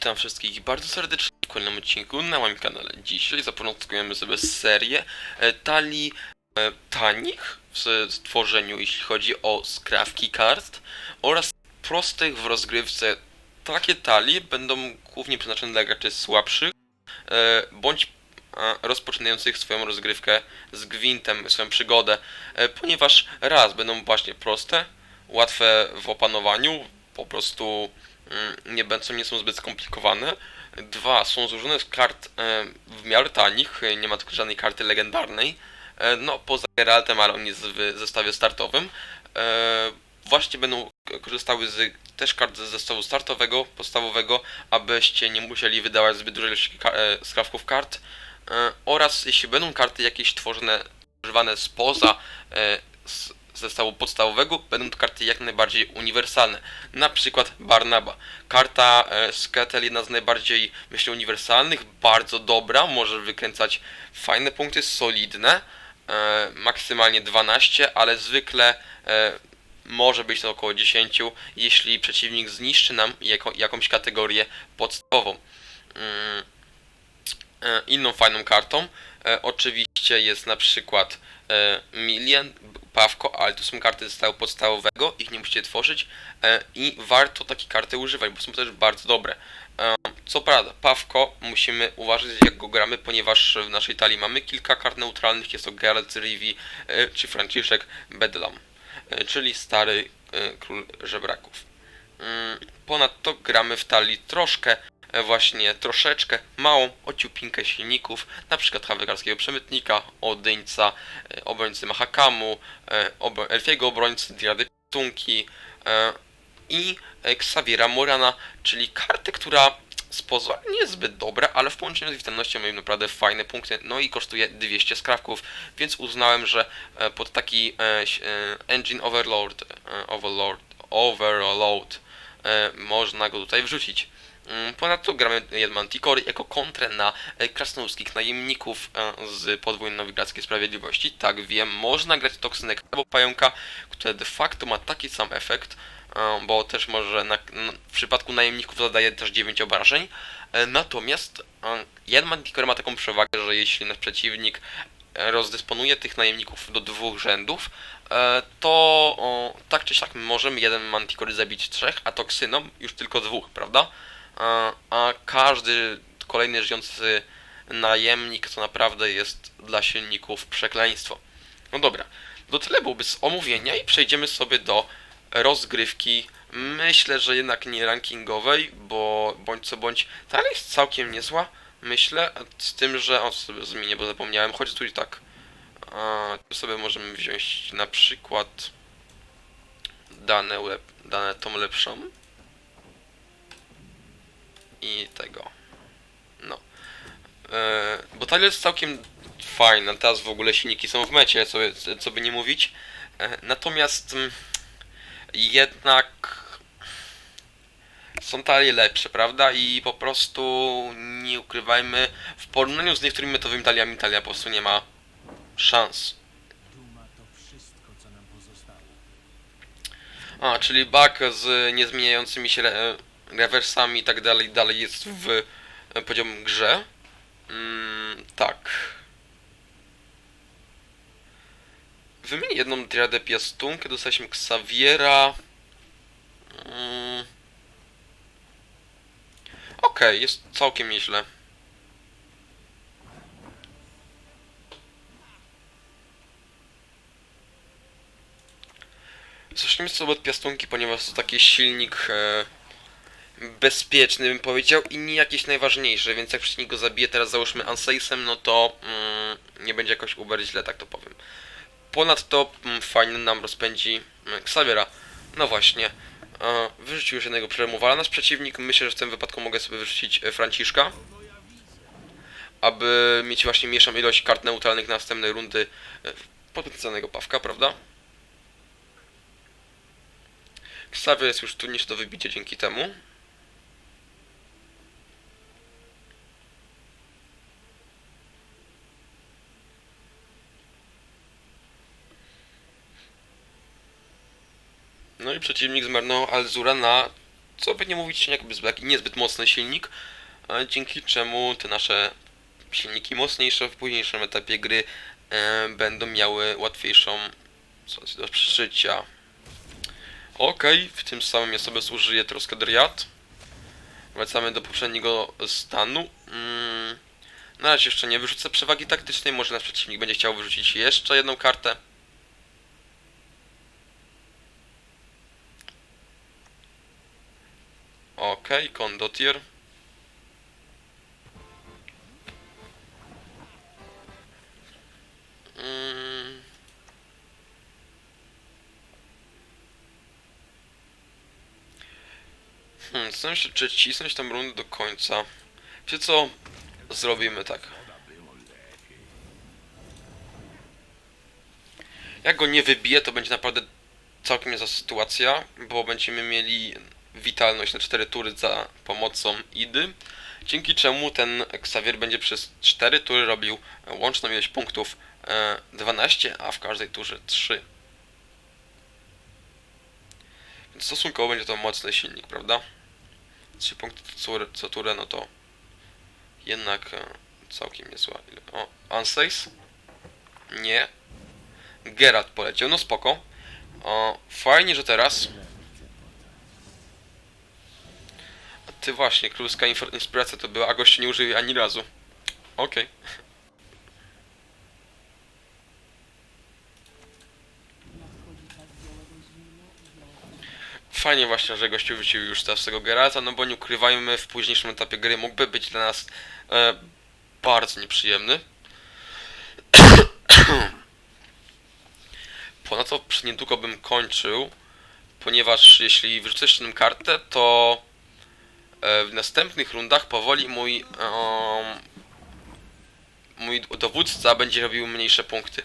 Witam wszystkich bardzo serdecznie w kolejnym odcinku na moim kanale. Dzisiaj zapoczątkujemy sobie serię e, talii e, tanich w stworzeniu, jeśli chodzi o skrawki kart oraz prostych w rozgrywce. Takie talii będą głównie przeznaczone dla graczy słabszych e, bądź rozpoczynających swoją rozgrywkę z gwintem, swoją przygodę, e, ponieważ raz będą właśnie proste, łatwe w opanowaniu, po prostu nie będą, nie są zbyt skomplikowane. Dwa, są złożone z kart e, w miarę tanich, e, nie ma tylko żadnej karty legendarnej. E, no, poza Geraltem, ale on jest w zestawie startowym. Właśnie będą korzystały z też kart ze zestawu startowego, podstawowego, abyście nie musieli wydawać zbyt dużej ilości skrawków kart. Oraz jeśli będą karty jakieś tworzone, używane spoza z zestawu podstawowego, będą to karty jak najbardziej uniwersalne. Na przykład Barnaba. Karta e, Sketel, jedna z najbardziej, myślę, uniwersalnych, bardzo dobra, może wykręcać fajne punkty, solidne, e, maksymalnie 12, ale zwykle e, może być to około 10, jeśli przeciwnik zniszczy nam jako, jakąś kategorię podstawową. Mm, inną fajną kartą oczywiście jest na przykład Milian, Pawko, ale to są karty zestawu podstawowego, ich nie musicie tworzyć e, i warto takie karty używać, bo są też bardzo dobre. E, co prawda, Pawko musimy uważać jak go gramy, ponieważ w naszej talii mamy kilka kart neutralnych, jest to Geralt Rivi e, czy Franciszek Bedlam, czyli stary król żebraków. Mm, Ponadto gramy w talii troszkę, właśnie troszeczkę małą ociupinkę silników, na przykład hawegarskiego przemytnika, odyńca, e, obrońcy Mahakamu, e, elfiego obrońcy, Diady Tunki e, i e, Xaviera Morana, czyli kartę, która z pozoru nie jest zbyt dobra, ale w połączeniu z witalnością mają naprawdę fajne punkty, no i kosztuje 200 skrawków, więc uznałem, że e, pod taki e, e, engine overload, e, overload, overload e, można go tutaj wrzucić. Mm, Ponadto gramy Manticory jako kontrę na e, krasnoludzkich najemników e, z podwójnej nowigradzkiej sprawiedliwości. Tak wiem, można grać toksynę albo pająka, które de facto ma taki sam efekt, e, bo też może na, w przypadku najemników zadaje też 9 obrażeń. Natomiast jeden Manticore ma taką przewagę, że jeśli nasz przeciwnik rozdysponuje tych najemników do dwóch rzędów, to o, tak czy siak możemy jeden Manticore zabić trzech, a toksyną już tylko dwóch, prawda? A, każdy kolejny żyjący najemnik to naprawdę jest dla silników przekleństwo. No dobra, to tyle byłoby z omówienia i przejdziemy sobie do rozgrywki. Myślę, że jednak nie rankingowej, bo bądź co bądź, ta jest całkiem niezła. Myślę, z tym, że. O, sobie zmienię, bo zapomniałem. Chodź tu i tak. A, sobie możemy wziąć na przykład dane, dane tą lepszą i tego. No. E, bo ta jest całkiem fajna. Teraz w ogóle silniki są w mecie, co, co by nie mówić. E, natomiast mm, jednak są talie lepsze, prawda? I po prostu nie ukrywajmy, w porównaniu z niektórymi metowymi taliami, talia po prostu nie ma szans. Duma to wszystko, co nam pozostało. A, czyli bug z niezmieniającymi się rewersami i tak dalej, dalej jest w, e, powiedziałbym, grze. Mm, tak. Wymienię jedną triadę piastunkę, dostaliśmy Xaviera. Mm. Okej, jest całkiem nieźle. Zacznijmy sobie od piastunki, ponieważ to taki silnik e, bezpieczny, bym powiedział, i nie jakiś najważniejszy, więc jak przeciwnik go zabije teraz załóżmy Anseisem, no to mm, nie będzie jakoś uber źle, tak to powiem. Ponadto mm, fajnie nam rozpędzi mm, Xaviera. No właśnie, e, wyrzucił już jednego przeremowa, ale nasz przeciwnik, myślę, że w tym wypadku mogę sobie wyrzucić e, Franciszka, aby mieć właśnie mniejszą ilość kart neutralnych na następnej rundy e, potencjalnego Pawka, prawda? Xavier jest już trudniejszy do wybicia dzięki temu. No i przeciwnik zmarnował Alzura na co by nie mówić, jakby zbyt, niezbyt mocny silnik, e, dzięki czemu te nasze silniki mocniejsze w późniejszym etapie gry e, będą miały łatwiejszą sytuację do przeżycia. Okej, w tym samym ja sobie zużyję troszkę driad. Wracamy do poprzedniego stanu. Mm, na razie jeszcze nie wyrzucę przewagi taktycznej, może nasz przeciwnik będzie chciał wyrzucić jeszcze jedną kartę. Okej, Kondotier. Mm. Hmm, zastanawiam się, czy cisnąć tą rundę do końca. Wiecie co? Zrobimy tak. Jak go nie wybiję, to będzie naprawdę całkiem niezła sytuacja, bo będziemy mieli witalność na 4 tury za pomocą Idy, dzięki czemu ten Xavier będzie przez 4 tury robił łączną ilość punktów e, 12, a w każdej turze 3. Więc stosunkowo będzie to mocny silnik, prawda? 3 punkty co, tur- co turę, no to jednak e, całkiem niezła. O, Anseis? Nie. Geralt poleciał, no spoko. O, fajnie, że teraz. A ty właśnie, królewska inspiracja to była, a goście nie użyli ani razu. Okej. Fajnie właśnie, że gościu wrócił już teraz tego Geralta, no bo nie ukrywajmy, w późniejszym etapie gry mógłby być dla nas e, bardzo nieprzyjemny. Ponadto niedługo bym kończył, ponieważ jeśli wyrzucę jeszcze kartę, to w następnych rundach powoli mój em, mój dowódca będzie robił mniejsze punkty.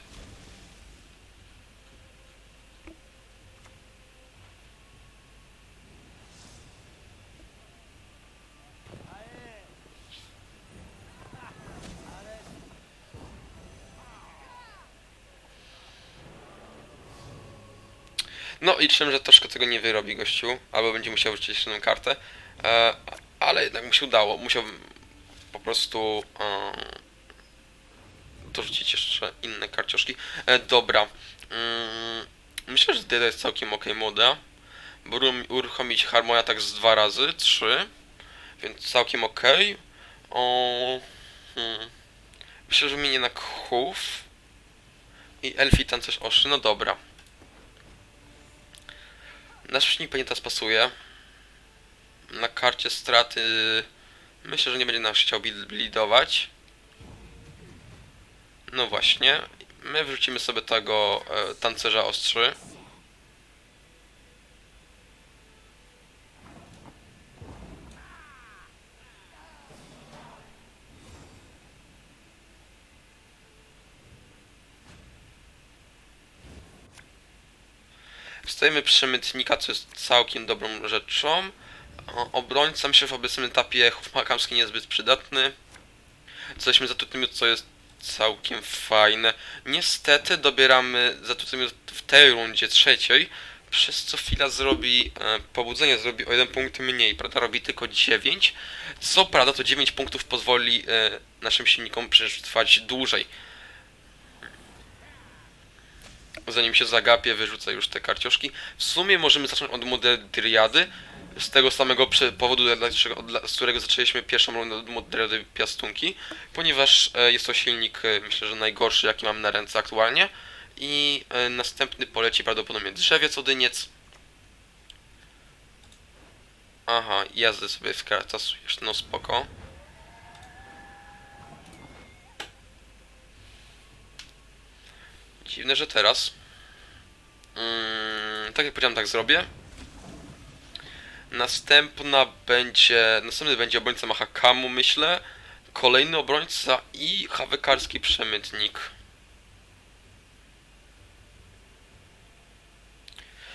No i liczyłem, że troszkę tego nie wyrobi gościu, albo będzie musiał wrzucić jeszcze jedną kartę, e, ale jednak mu się udało. Musiał po prostu e, dorzucić jeszcze inne karcioszki. E, dobra. Mm, myślę, że to jest całkiem ok moda, uruchomić harmonia tak z dwa razy, trzy, więc całkiem ok. Hmm. Myślę, że mi jednak chów i elfi tancerz oszy, no dobra. Nasz przeciwnik pewnie teraz pasuje. Na karcie straty myślę, że nie będzie nas chciał bl- blidować. No właśnie. My wrzucimy sobie tego e, tancerza ostrzy. Stajemy przemytnika, co jest całkiem dobrą rzeczą. Obrońca myślę, że w obecnym etapie Hufmakamski niezbyt przydatny. Jesteśmy zatrutymi, co jest całkiem fajne. Niestety dobieramy zatrutymi w tej rundzie trzeciej, przez co chwila zrobi, e, pobudzenie zrobi o jeden punkt mniej, prawda? Robi tylko 9. Co prawda to 9 punktów pozwoli e, naszym silnikom przetrwać dłużej. Zanim się zagapię, wyrzucę już te karcioszki. W sumie możemy zacząć od modelu Dryady. Z tego samego powodu, z którego zaczęliśmy pierwszą rundę od Piastunki. Ponieważ e, jest to silnik, e, myślę, że najgorszy, jaki mam na ręce aktualnie. I e, następny poleci prawdopodobnie drzewiec odyniec. Aha, jazdy sobie skracasujesz, no spoko. Dziwne, że teraz. Mm, tak jak powiedziałem, tak zrobię. Następna będzie. Następny będzie obrońca Mahakamu, myślę. Kolejny obrońca i hawekarski przemytnik.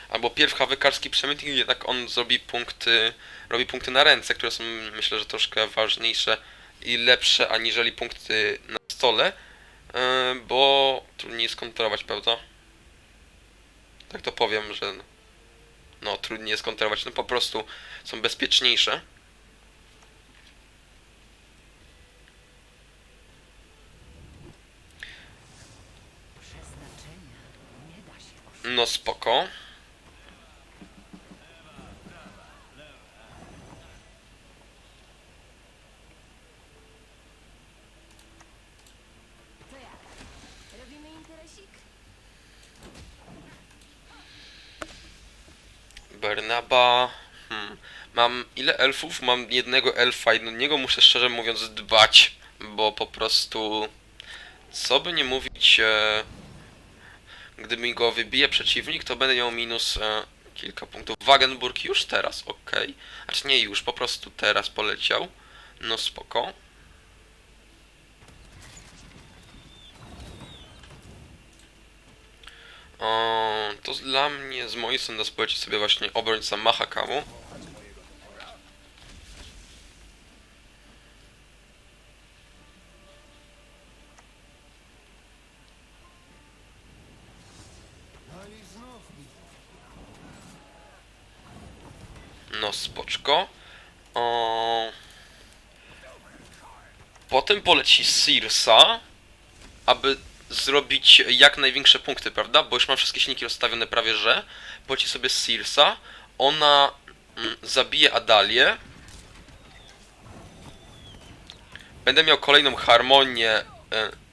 Albo pierw hawekarski przemytnik, jednak on zrobi punkty. Robi punkty na ręce, które są myślę, że troszkę ważniejsze i lepsze aniżeli punkty na stole. Yy, bo trudniej skontrolować, prawda? Tak to powiem, że no trudniej je skontrolować, no po prostu są bezpieczniejsze. No spoko. Bernaba. Hmm. Mam ile elfów? Mam jednego elfa i do niego muszę szczerze mówiąc dbać, bo po prostu co by nie mówić, e, gdy mi go wybije przeciwnik, to będę miał minus e, kilka punktów. Wagenburg już teraz, ok. Znaczy nie już, po prostu teraz poleciał. No spoko. O, to dla mnie, z mojej strony, poleci sobie właśnie obrońca Mahakamu. No spoczko. O... Potem poleci Sirsa, aby zrobić jak największe punkty, prawda? Bo już mam wszystkie silniki rozstawione prawie, że. Poleci sobie Sirsa. Ona mm, zabije Adalię. Będę miał kolejną harmonię e,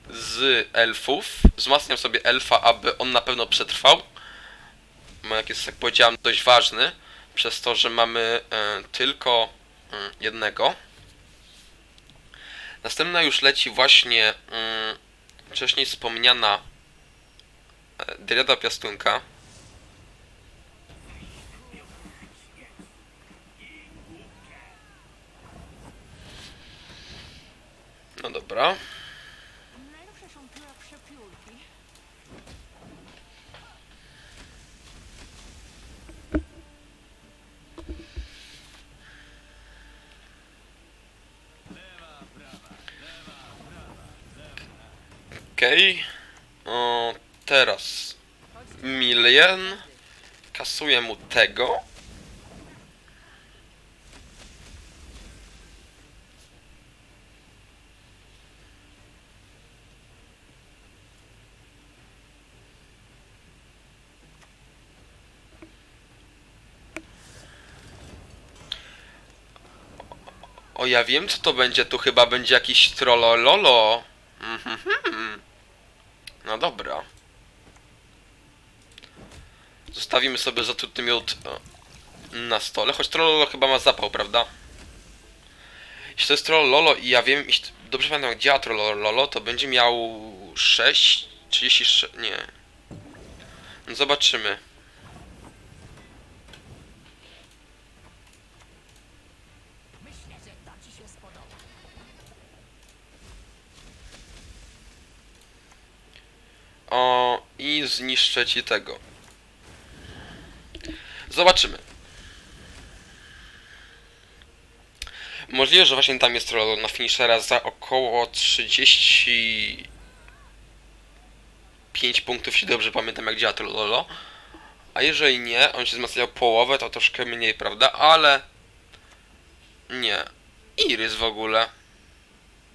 z elfów. Wzmacniam sobie elfa, aby on na pewno przetrwał. Jak jest, jak powiedziałem, dość ważny. Przez to, że mamy e, tylko mm, jednego. Następna już leci właśnie mm, wcześniej wspomniana e, Dryada Piastunka. No dobra. Okej. O, teraz Milion. Kasuję mu tego. O, ja wiem co to będzie, tu chyba będzie jakiś trollololo. No dobra. Zostawimy sobie zatruty miód e, na stole, choć trollolo chyba ma zapał, prawda? Jeśli to jest trollolo i ja wiem, jeśli dobrze pamiętam jak działa trollolo, to będzie miał 6, 36, nie. No zobaczymy. Myślę, że to ci się spodoba. O, i zniszczę ci tego. Zobaczymy. Możliwe, że właśnie tam jest troll na finishera za około 35 punktów, jeśli dobrze pamiętam jak działa trollolo. A jeżeli nie, on się wzmacniał połowę, to troszkę mniej, prawda? Ale... Nie. Iris w ogóle.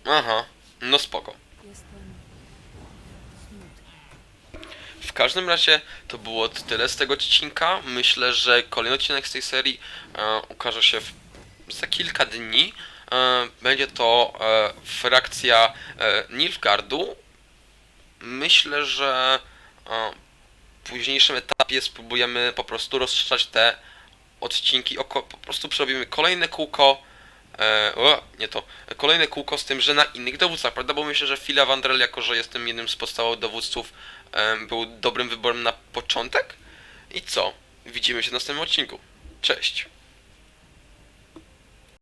Aha. No spoko. Jestem smutna. W każdym razie to było tyle z tego odcinka. Myślę, że kolejny odcinek z tej serii e, ukaże się w, za kilka dni. E, będzie to e, frakcja e, Nilfgaardu. Myślę, że e, w późniejszym etapie spróbujemy po prostu rozszerzać te odcinki. Po prostu przerobimy kolejne kółko. E, o, nie to. Kolejne kółko z tym, że na innych dowódcach, prawda? Bo myślę, że Fila Vandrel, jako że jestem jednym z podstawowych dowódców, był dobrym wyborem na początek. I co? Widzimy się w następnym odcinku. Cześć.